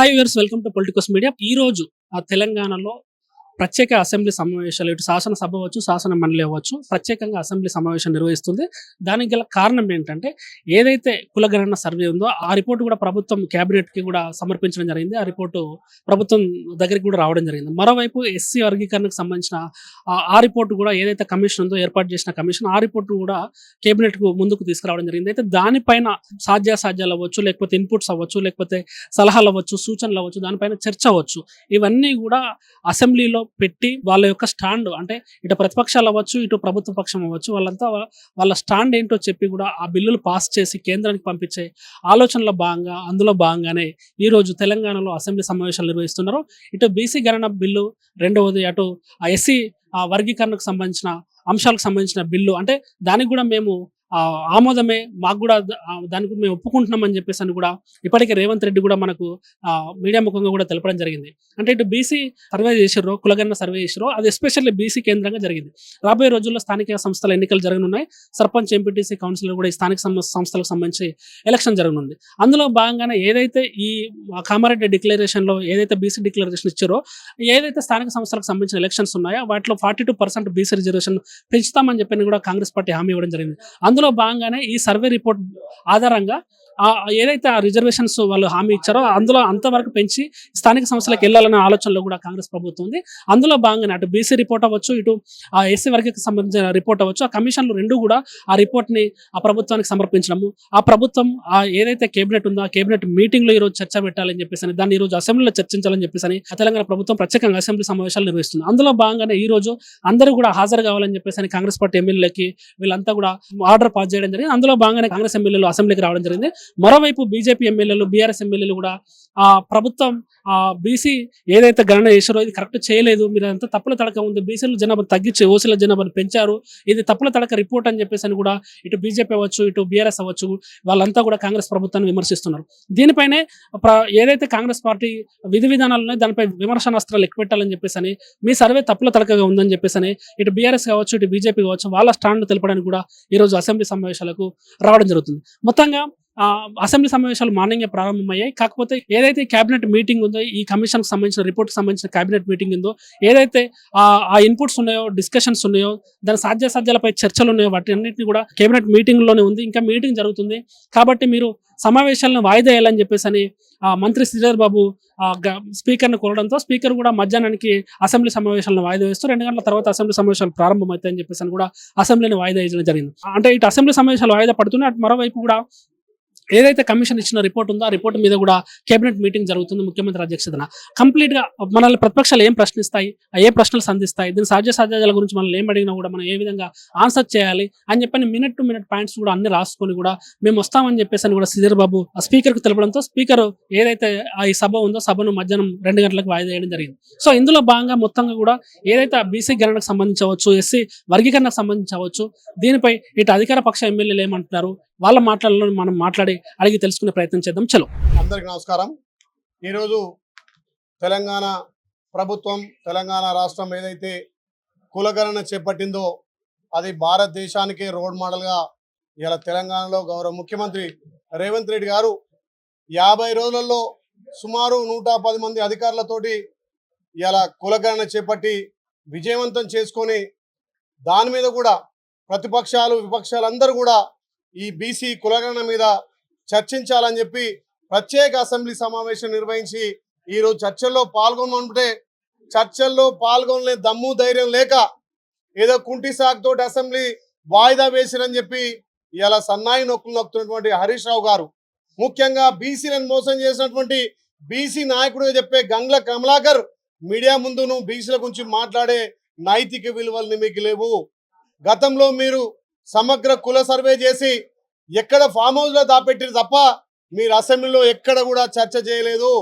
Hi viewers welcome to politicals media ఈ రోజు ఆ తెలంగాణలో ప్రత్యేక అసెంబ్లీ సమావేశాలు ఇటు శాసనసభ అవ్వచ్చు శాసన మండలి అవ్వచ్చు ప్రత్యేకంగా అసెంబ్లీ సమావేశం నిర్వహిస్తుంది. దానికి గల కారణం ఏంటంటే ఏదైతే కులగణన సర్వే ఉందో ఆ రిపోర్ట్ కూడా ప్రభుత్వం కేబినెట్కి కూడా సమర్పించడం జరిగింది. ఆ రిపోర్టు ప్రభుత్వం దగ్గరికి కూడా రావడం జరిగింది. మరోవైపు ఎస్సీ వర్గీకరణకు సంబంధించిన ఆ- ఆ రిపోర్టు కూడా ఏదైతే కమిషన్ ఉందో ఏర్పాటు చేసిన కమిషన్ ఆ రిపోర్టు కూడా కేబినెట్కు ముందుకు తీసుకురావడం జరిగింది. అయితే దానిపైన సాధ్యాసాధ్యాలు అవ్వచ్చు లేకపోతే ఇన్పుట్స్ అవ్వచ్చు లేకపోతే సలహాలు అవ్వచ్చు సూచనలు అవ్వచ్చు దానిపైన చర్చ అవ్వచ్చు. ఇవన్నీ కూడా అసెంబ్లీలో పెట్టి వాళ్ళ యొక్క స్టాండ్ అంటే ఇటు ప్రతిపక్షాలు అవ్వచ్చు ఇటు ప్రభుత్వ పక్షం అవ్వచ్చు వాళ్ళంతా వాళ్ళ స్టాండ్ ఏంటో చెప్పి కూడా ఆ బిల్లులు పాస్ చేసి కేంద్రానికి పంపించే ఆలోచనలో భాగంగా అందులో భాగంగానే ఈ రోజు తెలంగాణలో అసెంబ్లీ సమావేశాలు నిర్వహిస్తున్నారు. ఇటు బీసీ గణన బిల్లు రెండవది అటు ఆ ఎస్సీ ఆ వర్గీకరణకు సంబంధించిన అంశాలకు సంబంధించిన బిల్లు అంటే దానికి కూడా మేము ఆమోదమే మాకు కూడా దాని గురించి మేము ఒప్పుకుంటున్నాం మేము ఒప్పుకుంటున్నామని చెప్పేసి అని కూడా ఇప్పటికే రేవంత్ రెడ్డి కూడా మనకు ఆ, మీడియా ముఖంగా కూడా తెలపడం జరిగింది. అంటే ఇటు బీసీ సర్వే చేసారో కులగన్న సర్వే చేసారో అది ఎస్పెషల్లీ బీసీ కేంద్రంగా జరిగింది. రాబోయే రోజుల్లో స్థానిక సంస్థల ఎన్నికలు జరగనున్నాయి. సర్పంచ్ ఎంపీటీసీ కౌన్సిలర్ కూడా ఈ స్థానిక సంస్థలకు సంబంధించి ఎలక్షన్ జరగనుంది. అందులో భాగంగానే ఏదైతే ఈ కామారెడ్డి డిక్లరేషన్లో ఏదైతే బీసీ డిక్లరేషన్ ఇచ్చారో ఏదైతే స్థానిక సంస్థలకు సంబంధించిన ఎలక్షన్స్ ఉన్నాయో వాటిలో forty two percent BC reservation పెంచుతామని చెప్పి కూడా కాంగ్రెస్ పార్టీ హామీ ఇవ్వడం జరిగింది. అందులో భాగంగానే ఈ సర్వే రిపోర్ట్ ఆధారంగా ఏదైతే ఆ రిజర్వేషన్స్ వాళ్ళు హామీ ఇచ్చారో అందులో అంతవరకు పెంచి స్థానిక సంస్థలకు వెళ్ళాలనే ఆలోచనలో కూడా కాంగ్రెస్ ప్రభుత్వం ఉంది. అందులో భాగంగానే అటు బీసీ రిపోర్ట్ అవ్వచ్చు ఇటు ఆ ఎస్సీ వర్గకి సంబంధించిన రిపోర్ట్ అవ్వచ్చు. ఆ కమిషన్లు రెండు కూడా ఆ రిపోర్ట్ని ఆ ప్రభుత్వానికి సమర్పించడము. ఆ ప్రభుత్వం ఆ ఏదైతే కేబినెట్ ఉందో ఆ కేబినెట్ మీటింగ్లో ఈ రోజు చర్చ పెట్టాలని చెప్పేసి అని, దాన్ని ఈరోజు రోజు అసెంబ్లీలో చర్చించాలని చెప్పేసి అని ఆ తెలంగాణ ప్రభుత్వం ప్రత్యేకంగా అసెంబ్లీ సమావేశాలు నిర్వహిస్తుంది. అందులో భాగంగానే ఈ రోజు అందరూ కూడా హాజరు కావాలని చెప్పేసి అని కాంగ్రెస్ పార్టీ ఎమ్మెల్యేలకి వీళ్ళంతా కూడా ఆర్డర్ పాస్ చేయడం జరిగింది. అందులో భాగంగానే కాంగ్రెస్ ఎమ్మెల్యేలు అసెంబ్లీకి రావడం జరిగింది. మరోవైపు బీజేపీ ఎమ్మెల్యేలు బీఆర్ఎస్ ఎమ్మెల్యేలు కూడా ఆ ప్రభుత్వం ఆ బీసీ ఏదైతే గణన చేశారో ఇది కరెక్ట్ చేయలేదు. మీరు అంతా తప్పుల తడక ఉంది. బీసీల జనాభా తగ్గించి ఓసీల జనాభాను పెంచారు. ఇది తప్పుల తడక రిపోర్ట్ అని చెప్పేసి అని కూడా ఇటు బీజేపీ అవ్వచ్చు ఇటు బీఆర్ఎస్ అవ్వచ్చు వాళ్ళంతా కూడా కాంగ్రెస్ ప్రభుత్వాన్ని విమర్శిస్తున్నారు. దీనిపైనే ఏదైతే కాంగ్రెస్ పార్టీ విధి విధానాలు దానిపై విమర్శనాస్త్రాలు ఎక్కుపెట్టాలని చెప్పేసి అని మీ సర్వే తప్పుల తడకగా ఉందని చెప్పేసి అని ఇటు బీఆర్ఎస్ కావచ్చు ఇటు బీజేపీ కావచ్చు వాళ్ళ స్టాండ్ తెలపడానికి కూడా ఈ రోజు అసెంబ్లీ సమావేశాలకు రావడం జరుగుతుంది. మొత్తంగా అసెంబ్లీ సమావేశాలు మార్నింగే ప్రారంభమయ్యాయి. కాకపోతే ఏదైతే కేబినెట్ మీటింగ్ ఉందో ఈ కమిషన్ సంబంధించిన రిపోర్ట్ సంబంధించిన కేబినెట్ మీటింగ్ ఉందో ఏదైతే ఆ ఇన్పుట్స్ ఉన్నాయో డిస్కషన్స్ ఉన్నాయో దాని సాధ్యాసాధ్యాలపై చర్చలు ఉన్నాయో వాటి అన్నింటినీ కూడా కేబినెట్ మీటింగ్లోనే ఉంది. ఇంకా మీటింగ్ జరుగుతుంది. కాబట్టి మీరు సమావేశాలను వాయిదా వేయాలని చెప్పేసి అని మంత్రి శ్రీధర్ బాబు స్పీకర్ను కోరడంతో స్పీకర్ కూడా మధ్యాహ్నానికి అసెంబ్లీ సమావేశాలను వాయిదా వేస్తూ రెండు గంటల తర్వాత అసెంబ్లీ సమావేశాలు ప్రారంభమవుతాయని చెప్పేసి అని కూడా అసెంబ్లీని వాయిదా వేయడం జరిగింది. అంటే ఇటు అసెంబ్లీ సమావేశాలు వాయిదా పడుతున్నాయి. అటు మరోవైపు కూడా ఏదైతే కమిషన్ ఇచ్చిన రిపోర్ట్ ఉందో ఆ రిపోర్ట్ మీద కూడా కేబినెట్ మీటింగ్ జరుగుతుంది ముఖ్యమంత్రి అధ్యక్షతన. కంప్లీట్గా మనల్ని ప్రతిపక్షాలు ఏం ప్రశ్నిస్తాయి? ఆ ఏ ప్రశ్నలు సంధిస్తాయి? దీని సాధ్య సాధ్యాల గురించి మనం ఏం అడిగినా కూడా మనం ఏ విధంగా ఆన్సర్ చేయాలి అని చెప్పని మినిట్ టు మినిట్ పాయింట్స్ కూడా అన్ని రాసుకొని కూడా మేము వస్తామని చెప్పేసి అని కూడా శ్రీధర్ బాబు ఆ స్పీకర్ తెలపడంతో స్పీకర్ ఏదైతే ఆ ఈ సభ ఉందో సభను మధ్యాహ్నం రెండు గంటలకు వాయిదా వేయడం జరిగింది. సో ఇందులో భాగంగా మొత్తంగా కూడా ఏదైతే బీసీ గణనకు సంబంధించవచ్చు ఎస్సీ వర్గీకరణకు సంబంధించవచ్చు దీనిపై ఇటు అధికార పక్ష ఎమ్మెల్యేలు ఏమంటున్నారు? వాళ్ళ మాటలలో మనం మాట్లాడి అడిగి తెలుసుకునే ప్రయత్నం చేద్దాం. చలో. అందరికి నమస్కారం. ఈరోజు తెలంగాణ ప్రభుత్వం తెలంగాణ రాష్ట్రం ఏదైతే కులగణన చేపట్టిందో అది భారతదేశానికే రోడ్ మోడల్గా ఇలా తెలంగాణలో గౌరవ ముఖ్యమంత్రి రేవంత్ రెడ్డి గారు యాభై రోజులలో సుమారు నూట పది మంది అధికారులతోటి ఇలా కులగణన చేపట్టి విజయవంతం చేసుకొని దాని మీద కూడా ప్రతిపక్షాలు విపక్షాలు అందరూ కూడా ఈ బీసీ కులగణన మీద చర్చించాలని చెప్పి ప్రత్యేక అసెంబ్లీ సమావేశం నిర్వహించి ఈరోజు చర్చల్లో పాల్గొనుంటే చర్చల్లో పాల్గొనలే దమ్ము ధైర్యం లేక ఏదో కుంటి సాగుతో అసెంబ్లీ వాయిదా వేసిరని చెప్పి ఇలా సన్నాయి నొక్కులు నొక్కుతున్నటువంటి హరీష్ రావు గారు. ముఖ్యంగా బీసీలను మోసం చేసినటువంటి బీసీ నాయకుడిగా చెప్పే గంగ్ల కమలాకర్ మీడియా ముందును బీసీల గురించి మాట్లాడే నైతిక విలువలు మీకు లేవు. గతంలో మీరు సమగ్ర కుల సర్వే చేసి ఎక్కడ ఫామ్ హౌస్లో దాపెట్టిన దాపెట్టిరు తప్ప మీరు అసెంబ్లీలో ఎక్కడ కూడా చర్చ చేయలేదు.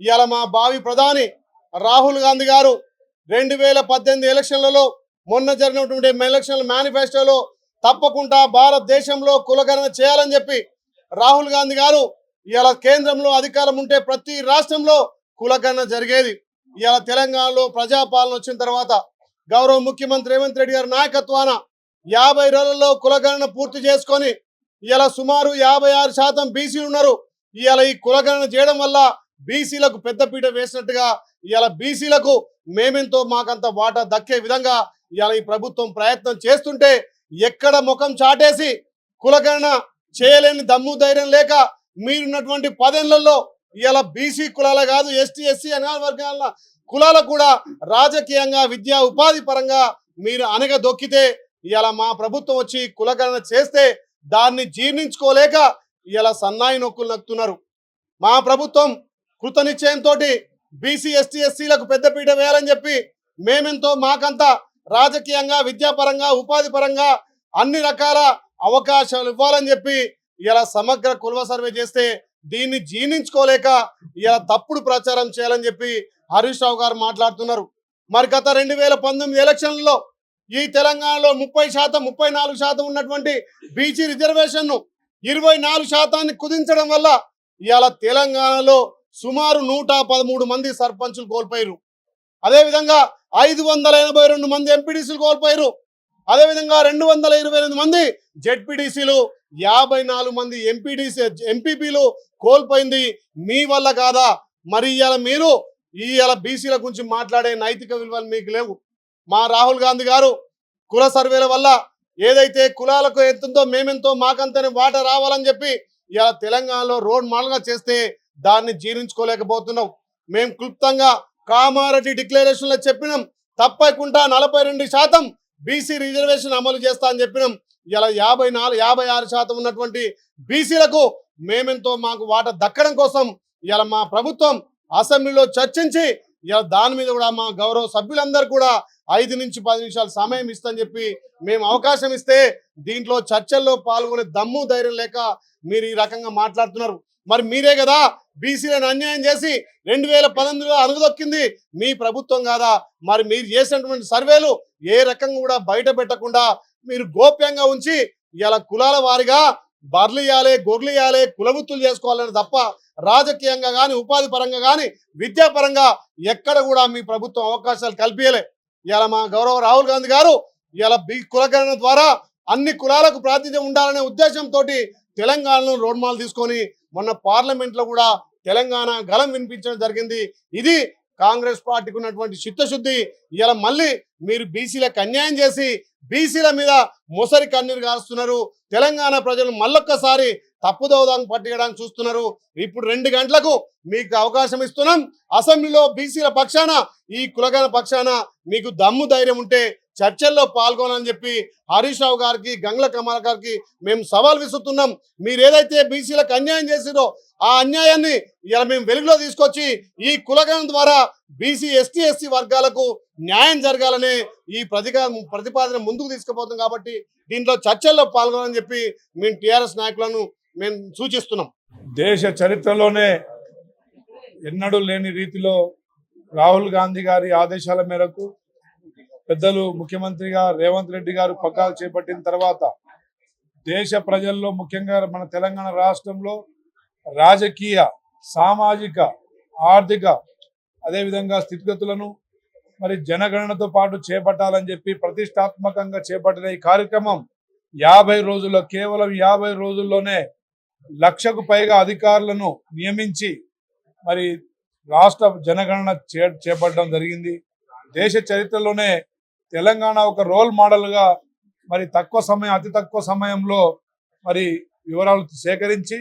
ఇవాళ మా భావి ప్రధాని రాహుల్ గాంధీ గారు రెండు వేల పద్దెనిమిది ఎలక్షన్లలో మొన్న జరిగినటువంటి ఎలక్షన్ల మేనిఫెస్టోలో తప్పకుండా భారతదేశంలో కులగణన చేయాలని చెప్పి రాహుల్ గాంధీ గారు ఇవాళ కేంద్రంలో అధికారం ఉంటే ప్రతి రాష్ట్రంలో కులగణన జరిగేది. ఇవాళ తెలంగాణలో ప్రజాపాలన వచ్చిన తర్వాత గౌరవ ముఖ్యమంత్రి రేవంత్ రెడ్డి గారి నాయకత్వాన యాభై రోజుల్లో కులగణన పూర్తి చేసుకొని ఇలా సుమారు యాభై ఆరు శాతం బీసీలు ఉన్నారు. ఇలా ఈ కులగణన చేయడం వల్ల బీసీలకు పెద్దపీట వేసినట్టుగా ఇలా బీసీలకు మేమెంతో మాకంత వాటా దక్కే విధంగా ఇలా ఈ ప్రభుత్వం ప్రయత్నం చేస్తుంటే ఎక్కడ ముఖం చాటేసి కులగణన చేయలేని దమ్ము ధైర్యం లేక మీరున్నటువంటి పదేళ్ళలో ఇలా బీసీ కులాల కాదు ఎస్టీ ఎస్సీ అనాథ వర్గాల కులాలకు కూడా రాజకీయంగా విద్యా ఉపాధి పరంగా మీరు అనగ దొక్కితే ఇలా మా ప్రభుత్వం వచ్చి కులగణన చేస్తే దాన్ని జీర్ణించుకోలేక ఇలా సన్నాయి నొక్కులు నక్కుతున్నారు. మా ప్రభుత్వం కృత నిశ్చయంతో బీసీ ఎస్టీ ఎస్సీలకు పెద్దపీట వేయాలని చెప్పి మేమెంతో మాకంతా రాజకీయంగా విద్యాపరంగా ఉపాధి పరంగా అన్ని రకాల అవకాశాలు ఇవ్వాలని చెప్పి ఇలా సమగ్ర కులవ సర్వే చేస్తే దీన్ని జీర్ణించుకోలేక ఇలా తప్పుడు ప్రచారం చేయాలని చెప్పి హరీష్ రావు గారు మాట్లాడుతున్నారు. మరి గత రెండు వేల పంతొమ్మిది ఎలక్షన్లలో ఈ తెలంగాణలో ముప్పై శాతం ముప్పై నాలుగు శాతం ఉన్నటువంటి బీసీ రిజర్వేషన్ను ఇరవై నాలుగు శాతాన్ని కుదించడం వల్ల ఇవాళ తెలంగాణలో సుమారు నూట పదమూడు మంది సర్పంచులు కోల్పోయారు అదేవిధంగా ఐదు వందల ఎనభై రెండు మంది ఎంపీడీసీలు కోల్పోయారు అదేవిధంగా రెండు వందల ఇరవై ఎనిమిది మంది జెడ్పీడీసీలు యాభై నాలుగు మంది ఎంపీడీసీ ఎంపీపీలు కోల్పోయింది. మీ వల్ల కాదా? మరి ఇవాళ మీరు ఇవాళ బీసీల గురించి మాట్లాడే నైతిక విలువలు మీకు లేవు. మా రాహుల్ గాంధీ గారు కుల సర్వేల వల్ల ఏదైతే కులాలకు ఎంతుందో మేమెంతో మాకంతనే వాట రావాలని చెప్పి ఇలా తెలంగాణలో రోడ్ మోడల్గా చేస్తే దాన్ని జీర్ణించుకోలేకపోతున్నాం. మేము క్లుప్తంగా కామారెడ్డి డిక్లరేషన్లో చెప్పినాం తప్పకుండా నలభై రెండు శాతం బీసీ రిజర్వేషన్ అమలు చేస్తా అని చెప్పినాం. ఇలా యాభై నాలుగు యాభై ఆరు శాతం ఉన్నటువంటి బీసీలకు మేమెంతో మాకు వాట దక్కడం కోసం ఇలా మా ప్రభుత్వం అసెంబ్లీలో చర్చించి ఇలా దాని మీద కూడా మా గౌరవ సభ్యులందరూ కూడా ఐదు నుంచి పది నిమిషాలు సమయం ఇస్తని చెప్పి మేము అవకాశం ఇస్తే దీంట్లో చర్చల్లో పాల్గొనే దమ్ము ధైర్యం లేక మీరు ఈ రకంగా మాట్లాడుతున్నారు. మరి మీరే కదా బీసీలను అన్యాయం చేసి రెండు వేల పద్దెనిమిదిలో అనుగదొక్కింది మీ ప్రభుత్వం కాదా? మరి మీరు చేసినటువంటి సర్వేలు ఏ రకంగా కూడా బయట పెట్టకుండా మీరు గోప్యంగా ఉంచి ఇలా కులాల వారిగా బర్లియాలే ఇవ్వాలి కులవృత్తులు చేసుకోవాలని తప్ప రాజకీయంగా కానీ ఉపాధి పరంగా కానీ విద్యాపరంగా ఎక్కడ కూడా మీ ప్రభుత్వం అవకాశాలు కల్పించలే ఇలా మా గౌరవ రాహుల్ గాంధీ గారు ఇలా బి కులకరణ ద్వారా అన్ని కులాలకు ప్రాతినిధ్యం ఉండాలనే ఉద్దేశంతో తెలంగాణలో రోడ్ మాల్ తీసుకొని మొన్న పార్లమెంట్లో కూడా తెలంగాణ గలం వినిపించడం జరిగింది. ఇది కాంగ్రెస్ పార్టీకి ఉన్నటువంటి చిత్తశుద్ధి. ఇలా మళ్ళీ మీరు బీసీలకు అన్యాయం చేసి బీసీల మీద మొసరి కన్నీరు కాస్తున్నారు తెలంగాణ ప్రజలు మళ్ళొక్కసారి తప్పుదోదాన్ని పట్టించడానికి చూస్తున్నారు. ఇప్పుడు రెండు గంటలకు మీకు అవకాశం ఇస్తున్నాం. అసెంబ్లీలో బీసీల పక్షాన ఈ కులగల పక్షాన మీకు దమ్ము ధైర్యం ఉంటే చర్చల్లో పాల్గొనని చెప్పి హరీష్ రావు గారికి గంగ్ల కమల గారికి మేము సవాల్ విసురుతున్నాం. మీరు ఏదైతే బీసీలకు అన్యాయం చేసిరో ఆ అన్యాయాన్ని ఇలా మేము వెలుగులో తీసుకొచ్చి ఈ కులగణం ద్వారా బీసీ ఎస్టీ ఎస్సీ వర్గాలకు న్యాయం జరగాలనే ఈ ప్రతిగా ప్రతిపాదన ముందుకు తీసుకుపోతాం కాబట్టి దీంట్లో చర్చల్లో పాల్గొనని చెప్పి మేము టీఆర్ఎస్ నాయకులను మేము సూచిస్తున్నాం. దేశ చరిత్రలోనే ఎన్నడూ లేని రీతిలో రాహుల్ గాంధీ గారి ఆదేశాల మేరకు పెద్దలు ముఖ్యమంత్రిగా రేవంత్ రెడ్డి గారు పగ్గాలు చేపట్టిన తర్వాత దేశ ప్రజల్లో ముఖ్యంగా మన తెలంగాణ రాష్ట్రంలో రాజకీయ సామాజిక ఆర్థిక అదేవిధంగా స్థితిగతులను మరి జనగణనతో పాటు చేపట్టాలని చెప్పి ప్రతిష్టాత్మకంగా చేపట్టిన ఈ కార్యక్రమం యాభై రోజుల్లో కేవలం యాభై రోజుల్లోనే లక్షకు పైగా అధికారులను నియమించి మరి రాష్ట్ర జనగణన చే చేపట్టడం జరిగింది. దేశ చరిత్రలోనే తెలంగాణ ఒక రోల్ మోడల్గా మరి తక్కువ సమయం అతి తక్కువ సమయంలో మరి వివరాలు సేకరించి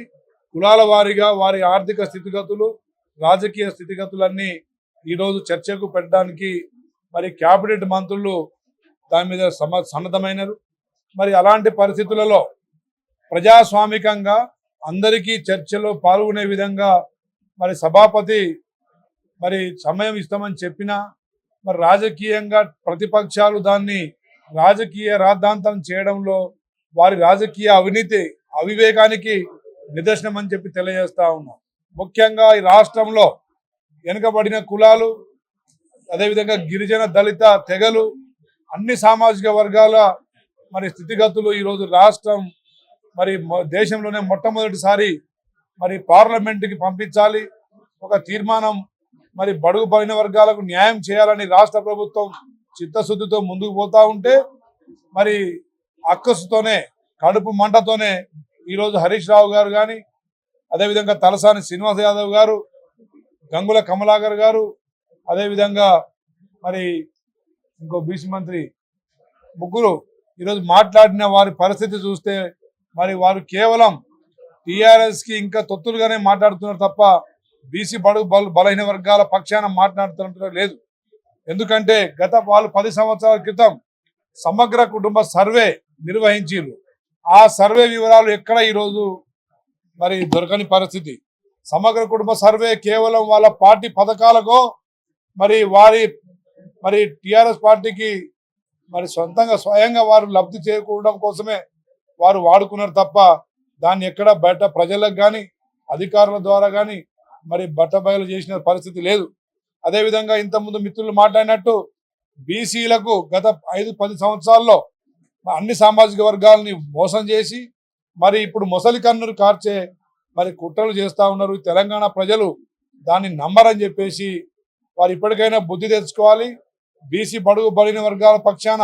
కులాల వారీగా వారి ఆర్థిక స్థితిగతులు రాజకీయ స్థితిగతులన్నీ ఈరోజు చర్చకు పెట్టడానికి మరి క్యాబినెట్ మంత్రులు దాని మీద సమ సన్నద్ధమైనరు. మరి అలాంటి పరిస్థితులలో ప్రజాస్వామికంగా అందరికీ చర్చలో పాల్గొనే విధంగా మరి సభాపతి మరి సమయం ఇస్తామని చెప్పినా మరి రాజకీయంగా ప్రతిపక్షాలు దాన్ని రాజకీయ రాద్ధాంతం చేయడంలో వారి రాజకీయ అవినీతి అవివేకానికి నిదర్శనం అని చెప్పి తెలియజేస్తా ఉన్నాం. ముఖ్యంగా ఈ రాష్ట్రంలో వెనుకబడిన కులాలు అదేవిధంగా గిరిజన దళిత తెగలు అన్ని సామాజిక వర్గాల మరి స్థితిగతులు ఈరోజు రాష్ట్రం మరి దేశంలోనే మొట్టమొదటిసారి మరి పార్లమెంటుకి పంపించాలి. ఒక తీర్మానం మరి బడుగు పడిన వర్గాలకు న్యాయం చేయాలని రాష్ట్ర ప్రభుత్వం చిత్తశుద్ధితో ముందుకు పోతా ఉంటే మరి అక్కసుతోనే కడుపు మంటతోనే ఈరోజు హరీష్ రావు గారు కానీ అదేవిధంగా తలసాని శ్రీనివాస్ యాదవ్ గారు గంగుల కమలాకర్ గారు అదేవిధంగా మరి ఇంకో బీసీ మంత్రి ముగ్గురు ఈరోజు మాట్లాడిన వారి పరిస్థితి చూస్తే మరి వారు కేవలం టీఆర్ఎస్కి ఇంకా తొత్తులుగానే మాట్లాడుతున్నారు తప్ప బీసీ బడుగు బల బలహీన వర్గాల పక్షాన మాట్లాడుతున్నట్టు లేదు. ఎందుకంటే గత వాళ్ళు పది సంవత్సరాల క్రితం సమగ్ర కుటుంబ సర్వే నిర్వహించారు ఆ సర్వే వివరాలు ఎక్కడ ఈరోజు మరి దొరకని పరిస్థితి? సమగ్ర కుటుంబ సర్వే కేవలం వాళ్ళ పార్టీ పథకాలకో మరి వారి మరి టిఆర్ఎస్ పార్టీకి మరి సొంతంగా స్వయంగా వారు లబ్ధి చేకూడడం కోసమే వారు వాడుకున్నారు తప్ప దాన్ని ఎక్కడ బయట ప్రజలకు కానీ అధికారుల ద్వారా కానీ మరి బట్టబయలు చేసిన పరిస్థితి లేదు. అదేవిధంగా ఇంతకుముందు మిత్రులు మాట్లాడినట్టు బీసీలకు గత ఐదు పది సంవత్సరాల్లో అన్ని సామాజిక వర్గాలని మోసం చేసి మరి ఇప్పుడు మొసలి కన్నులు కార్చే మరి కుట్రలు చేస్తా ఉన్నారు తెలంగాణ ప్రజలు. దాన్ని నమ్మరని చెప్పేసి వారు ఇప్పటికైనా బుద్ధి తెచ్చుకోవాలి. బీసీ బడుగు బలిన వర్గాల పక్షాన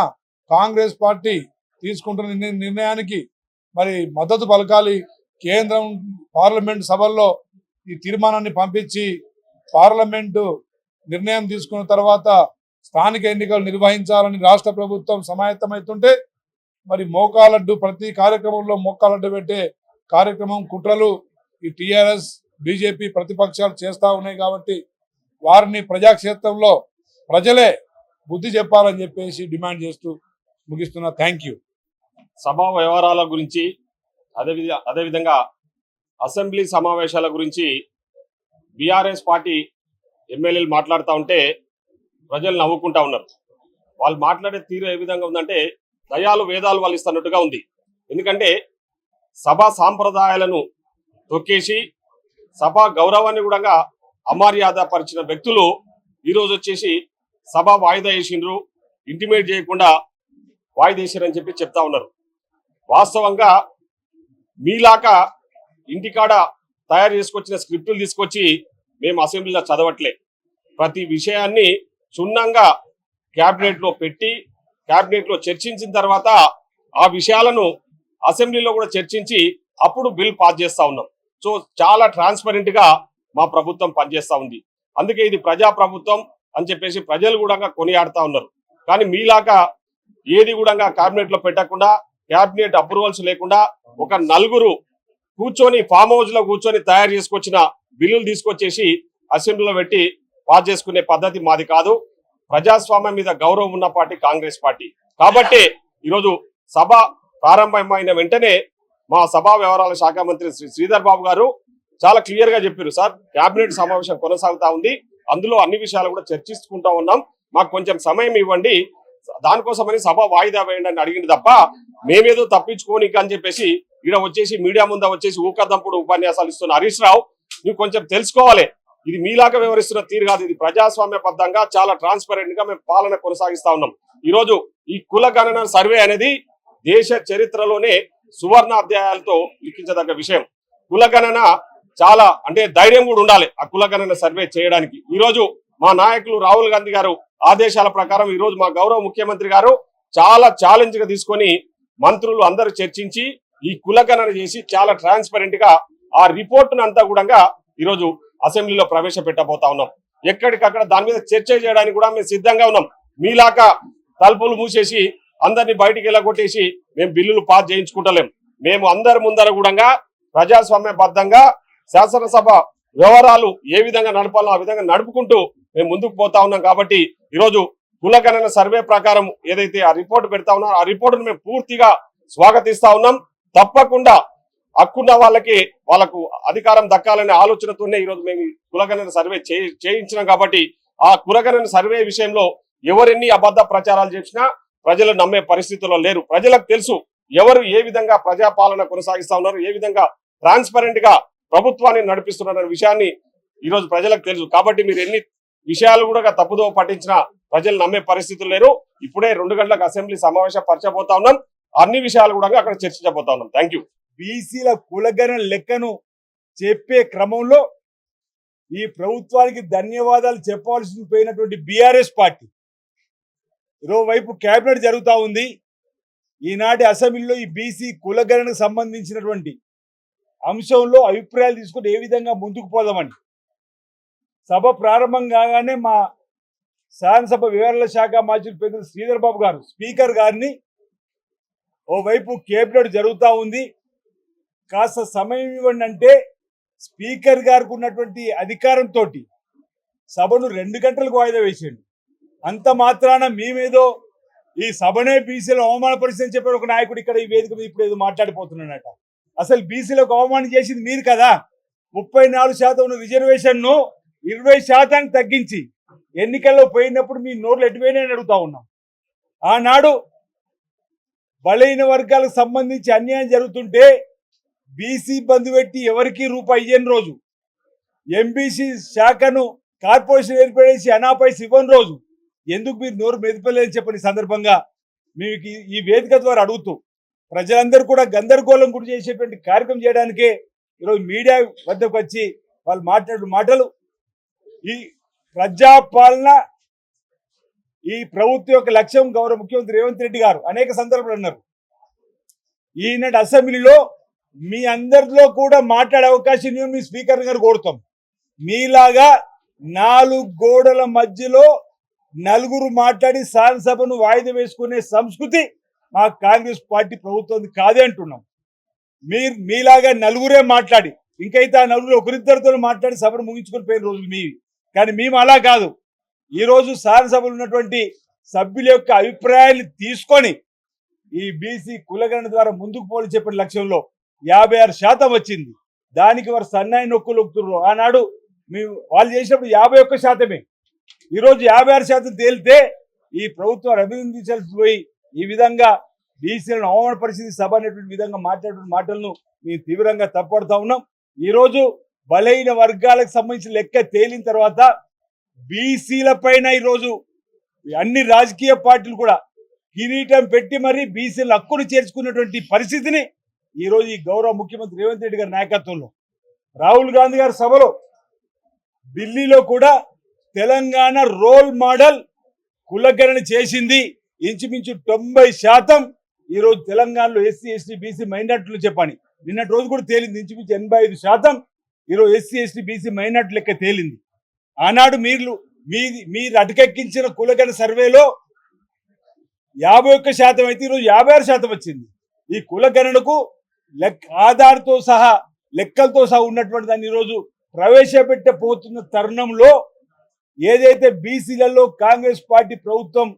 కాంగ్రెస్ పార్టీ తీసుకుంటున్న నిర్ణయానికి మరి మద్దతు పలకాలి. కేంద్రం పార్లమెంట్ సభల్లో ఈ తీర్మానాన్ని పంపించి పార్లమెంటు నిర్ణయం తీసుకున్న తర్వాత స్థానిక ఎన్నికలు నిర్వహించాలని రాష్ట్ర ప్రభుత్వం సమాయత్తమవుతుంటే మరి మోకాలడ్డు ప్రతి కార్యక్రమంలో మోకాలడ్డు పెట్టే కార్యక్రమం కుట్రలు ఈ టీఆర్ఎస్ బీజేపీ ప్రతిపక్షాలు చేస్తా ఉన్నాయి కాబట్టి వారిని ప్రజాక్షేత్రంలో ప్రజలే బుద్ధి చెప్పాలని చెప్పేసి డిమాండ్ చేస్తూ ముగిస్తున్నా. Thank you. సభా వ్యవహారాల గురించి అదేవిధ అదేవిధంగా అసెంబ్లీ సమావేశాల గురించి బీఆర్ఎస్ పార్టీ ఎమ్మెల్యేలు మాట్లాడుతూ ఉంటే ప్రజలు నవ్వుకుంటా ఉన్నారు. వాళ్ళు మాట్లాడే తీరు ఏ విధంగా ఉందంటే దయాలు వేదాలు వాళ్ళు ఇస్తున్నట్టుగా ఉంది. ఎందుకంటే సభా సాంప్రదాయాలను తొక్కేసి సభా గౌరవాన్ని కూడా అమర్యాద పరిచిన వ్యక్తులు ఈరోజు వచ్చేసి సభ వాయిదా వేసిండ్రు ఇంటిమేట్ చేయకుండా వాయిదా వేసారని చెప్పి చెప్తా ఉన్నారు. వాస్తవంగా మీలాగా ఇంటికాడ తయారు చేసుకొచ్చిన స్క్రిప్టులు తీసుకొచ్చి మేము అసెంబ్లీలో చదవట్లే. ప్రతి విషయాన్ని క్షుణ్ణంగా క్యాబినెట్లో పెట్టి క్యాబినెట్లో చర్చించిన తర్వాత ఆ విషయాలను అసెంబ్లీలో కూడా చర్చించి అప్పుడు బిల్ పాస్ చేస్తూ ఉన్నాం. సో చాలా ట్రాన్స్పరెంట్గా మా ప్రభుత్వం పనిచేస్తూ ఉంది. అందుకే ఇది ప్రజా ప్రభుత్వం అని చెప్పేసి ప్రజలు కూడా కొనియాడుతూ ఉన్నారు. కానీ మీలాగా ఏది కూడా క్యాబినెట్లో పెట్టకుండా క్యాబినెట్ అప్రూవల్స్ లేకుండా ఒక నలుగురు కూర్చొని ఫామ్ హౌస్లో కూర్చొని తయారు చేసుకొచ్చిన బిల్లులు తీసుకొచ్చేసి అసెంబ్లీలో పెట్టి పాస్ చేసుకునే పద్ధతి మాది కాదు. ప్రజాస్వామ్యం మీద గౌరవం ఉన్న పార్టీ కాంగ్రెస్ పార్టీ. కాబట్టి ఈరోజు సభ ప్రారంభమైన వెంటనే మా సభా వ్యవహారాల శాఖ మంత్రి శ్రీ శ్రీధర్ బాబు గారు చాలా క్లియర్గా చెప్పారు సార్ కేబినెట్ సమావేశం కొనసాగుతా ఉంది. అందులో అన్ని విషయాలు కూడా చర్చించుకుంటా ఉన్నాం. మాకు కొంచెం సమయం ఇవ్వండి. దానికోసమని సభ వాయిదా వేయండి అని అడిగింది తప్ప మేమేదో తప్పించుకోనికి అని చెప్పేసి ఈడ వచ్చేసి మీడియా ముందా వచ్చేసి ఊకదంపుడు ఉపన్యాసాలు ఇస్తున్న హరీష్ రావు. నువ్వు కొంచెం తెలుసుకోవాలి. ఇది మీలాగా వివరిస్తున్న తీరు కాదు. ఇది ప్రజాస్వామ్యబద్ధంగా చాలా ట్రాన్స్పరెంట్గా మేము పాలన కొనసాగిస్తా ఉన్నాం. ఈ ఈ కుల గణన సర్వే అనేది దేశ చరిత్రలోనే సువర్ణ అధ్యాయాలతో లిఖించదగ్గ విషయం. కులగణన చాలా అంటే ధైర్యం కూడా ఉండాలి ఆ కులగణన సర్వే చేయడానికి. ఈ రోజు మా నాయకులు రాహుల్ గాంధీ గారు ఆదేశాల ప్రకారం ఈరోజు మా గౌరవ ముఖ్యమంత్రి గారు చాలా ఛాలెంజ్గా తీసుకొని మంత్రులు అందరూ చర్చించి ఈ కులగణన చేసి చాలా ట్రాన్స్పరెంట్గా ఆ రిపోర్ట్ అంతా కూడా ఈరోజు అసెంబ్లీలో ప్రవేశపెట్టబోతా ఉన్నాం. ఎక్కడికక్కడ దాని మీద చర్చ చేయడానికి కూడా మేము సిద్ధంగా ఉన్నాం. మీలాగా తలుపులు మూసేసి అందరినీ బయటికి వెళ్ళగొట్టేసి మేము బిల్లులు పాస్ చేయించుకుంటలేం. మేము అందరి ముందర కూడా ప్రజాస్వామ్యబద్ధంగా శాసనసభ వ్యవహారాలు ఏ విధంగా నడపాలో ఆ విధంగా నడుపుకుంటూ మేము ముందుకు పోతా ఉన్నాం కాబట్టి ఈరోజు కులగణన సర్వే ప్రకారం ఏదైతే ఆ రిపోర్ట్ పెడతా ఉన్నారో ఆ రిపోర్టును మేము పూర్తిగా స్వాగతిస్తా ఉన్నాం. తప్పకుండా హక్కున్న వాళ్ళకి వాళ్ళకు అధికారం దక్కాలనే ఆలోచనతోనే ఈరోజు మేము కులగణన సర్వే చేయి- చేయించినాం కాబట్టి ఆ కులగణన సర్వే విషయంలో ఎవరెన్ని అబద్ధ ప్రచారాలు చేసినా ప్రజలు నమ్మే పరిస్థితుల్లో లేరు. ప్రజలకు తెలుసు ఎవరు ఏ విధంగా ప్రజాపాలన కొనసాగిస్తా ఉన్నారు ఏ విధంగా ట్రాన్స్పరెంట్గా ప్రభుత్వాన్ని నడిపిస్తున్నారనే విషయాన్ని ఈ రోజు ప్రజలకు తెలుసు. కాబట్టి మీరు ఎన్ని విషయాలు కూడా తప్పుదో పట్టించినా ప్రజలు నమ్మే పరిస్థితులు లేరు. ఇప్పుడే రెండు గంటలకు అసెంబ్లీ సమావేశం పరచబోతా ఉన్నాం. అన్ని విషయాలు కూడా అక్కడ చర్చించబోతా ఉన్నాం. థ్యాంక్ యూ బీసీల కులగణ లెక్కను చెప్పే క్రమంలో ఈ ప్రభుత్వానికి ధన్యవాదాలు చెప్పవలసి పోయినటువంటి బీఆర్ఎస్ పార్టీ. వైపు కేబినెట్ జరుగుతూ ఉంది. ఈనాటి అసెంబ్లీలో ఈ బీసీ కులగణకు సంబంధించినటువంటి అంశంలో అభిప్రాయాలు తీసుకుని ఏ విధంగా ముందుకు పోదామని సభ ప్రారంభం కాగానే మా శాసనసభ వివరాల శాఖ మాజీ పెద్దలు శ్రీధర్ బాబు గారు స్పీకర్ గారిని ఓవైపు కేబినెట్ జరుగుతూ ఉంది. కాస్త సమయం ఇవ్వండి అంటే స్పీకర్ గారికి ఉన్నటువంటి అధికారంతో సభను రెండు గంటలకు వాయిదా వేసేయండి అంత మాత్రాన మేమేదో ఈ సభనే బీసీలో అని చెప్పిన ఒక నాయకుడు ఇక్కడ ఈ వేదిక మీద ఇప్పుడు ఏదో మాట్లాడిపోతున్నాడట. అసలు బీసీలకు అవమానం చేసింది మీరు కదా. ముప్పై నాలుగు శాతం ఉన్న రిజర్వేషన్ను ఇరవై శాతానికి తగ్గించి ఎన్నికల్లో పోయినప్పుడు మీ నోట్లు ఎటువైనా అడుగుతా ఉన్నాం. ఆనాడు బలైన వర్గాలకు సంబంధించి అన్యాయం జరుగుతుంటే బీసీ బంధు పెట్టి ఎవరికి రూపాయి ఇయ్యని రోజు. ఎంబీసీ శాఖను కార్పొరేషన్ ఏర్పడేసి అనాపైస్ ఇవ్వని రోజు. ఎందుకు మీరు నోరు మెదిపలేదని చెప్పని సందర్భంగా మీకు ఈ- ఈ వేదిక ద్వారా అడుగుతూ ప్రజలందరూ కూడా గందరగోళం గురి చేసేటువంటి కార్యక్రమం చేయడానికే ఈరోజు మీడియా వద్దకు వచ్చి వాళ్ళు మాట్లాడిన మాటలు. ఈ ప్రజాపాలన ఈ ప్రభుత్వం యొక్క లక్ష్యం గౌరవ ముఖ్యమంత్రి రేవంత్ రెడ్డి గారు అనేక సందర్భాలు అన్నారు. ఈనాటి అసెంబ్లీలో మీ అందరిలో కూడా మాట్లాడే అవకాశం మీ స్పీకర్ గారు కోరుతాం. మీలాగా నాలుగు గోడల మధ్యలో నలుగురు మాట్లాడి శాసనసభను వాయిదా వేసుకునే సంస్కృతి మా కాంగ్రెస్ పార్టీ ప్రభుత్వం కాదే అంటున్నాం. మీరు మీలాగా నలుగురే మాట్లాడి ఇంకైతే ఆ నలుగురు ఒకరిద్దరితో మాట్లాడి సభను ముగించుకొని పోయిన రోజులు మీవి. కానీ మేము అలా కాదు. ఈ రోజు శాసనసభలో ఉన్నటువంటి సభ్యుల యొక్క అభిప్రాయాన్ని తీసుకొని ఈ బీసీ కులగణన ద్వారా ముందుకు పోలి చెప్పిన లక్ష్యంలో యాభై ఆరు శాతం వచ్చింది. దానికి వారు సన్నాయి నొక్కులు ఒక్కుతున్నారు ఆనాడు మేము వాళ్ళు చేసినప్పుడు యాభై ఒక్క శాతమే. ఈరోజు యాభై ఆరు శాతం తేలితే ఈ ప్రభుత్వాన్ని అభినందించాల్సి పోయి ఈ విధంగా బీసీలను అవమాన పరిస్థితి సభ అనేటువంటి విధంగా మాట్లాడిన మాటలను మేము తీవ్రంగా తప్పడుతా ఉన్నాం. ఈరోజు బలైన వర్గాలకు సంబంధించిన లెక్క తేలిన తర్వాత బీసీల పైన ఈరోజు అన్ని రాజకీయ పార్టీలు కూడా కిరీటం పెట్టి మరీ బీసీల హక్కును చేర్చుకున్నటువంటి పరిస్థితిని ఈరోజు ఈ గౌరవ ముఖ్యమంత్రి రేవంత్ రెడ్డి గారి నాయకత్వంలో రాహుల్ గాంధీ గారి సభలో ఢిల్లీలో కూడా తెలంగాణ రోల్ మోడల్ కులగణన చేసింది. ఇంచుమించు తొంభై శాతం ఈరోజు తెలంగాణలో ఎస్సీ ఎస్టీ బీసీ మైనార్టీలు చెప్పని నిన్నటి రోజు కూడా తేలింది. ఇంచుమించు ఎనభై ఐదు శాతం ఈరోజు ఎస్సీ ఎస్టీ బీసీ మైనార్టీ లెక్క తేలింది. ఆనాడు మీరు మీ మీరు అటకెక్కించిన కులగణ సర్వేలో యాభై ఒక్క శాతం అయితే ఈరోజు యాభై ఆరు శాతం వచ్చింది. ఈ కులగణనకు లెక్క ఆధార్తో సహా లెక్కలతో సహా ఉన్నటువంటి దాన్ని ఈరోజు ప్రవేశపెట్టబోతున్న తరుణంలో ఏదైతే బీసీలలో కాంగ్రెస్ పార్టీ ప్రభుత్వం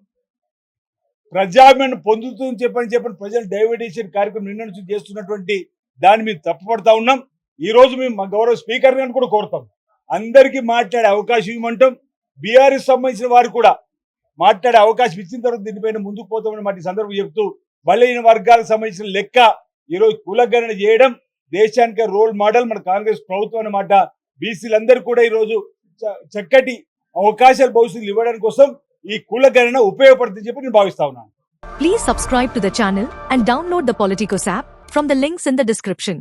ప్రజాభిమానం పొందుతుందని చెప్పని చెప్పని ప్రజలు డైవర్టేషన్ కార్యక్రమం నిన్న నుంచి చేస్తున్నటువంటి దాన్ని మేము తప్పుపడతా ఉన్నాం. ఈ రోజు మేము మా గౌరవ స్పీకర్ గారిని కూడా కోరుతాం. అందరికీ మాట్లాడే అవకాశం ఇవ్వమంటాం. బీఆర్ఎస్ సంబంధించిన వారు కూడా మాట్లాడే అవకాశం ఇచ్చిన తర్వాత దీనిపైన ముందుకు పోతామని మాట సందర్భం చెబుతూ బలహీన వర్గాలకు సంబంధించిన లెక్క ఈరోజు కులగణన చేయడం దేశానికి రోల్ మోడల్ మన కాంగ్రెస్ ప్రభుత్వం అన్నమాట బీసీలందరూ కూడా ఈరోజు చక్కటి అవకాశాలు భవిష్యత్తు ఇవ్వడానికి కోసం ఈ కులగణన ఉపయోగపడుతుందని చెప్పి నేను భావిస్తా ఉన్నాను. Please subscribe to the channel and download the Politicos app from the links in the description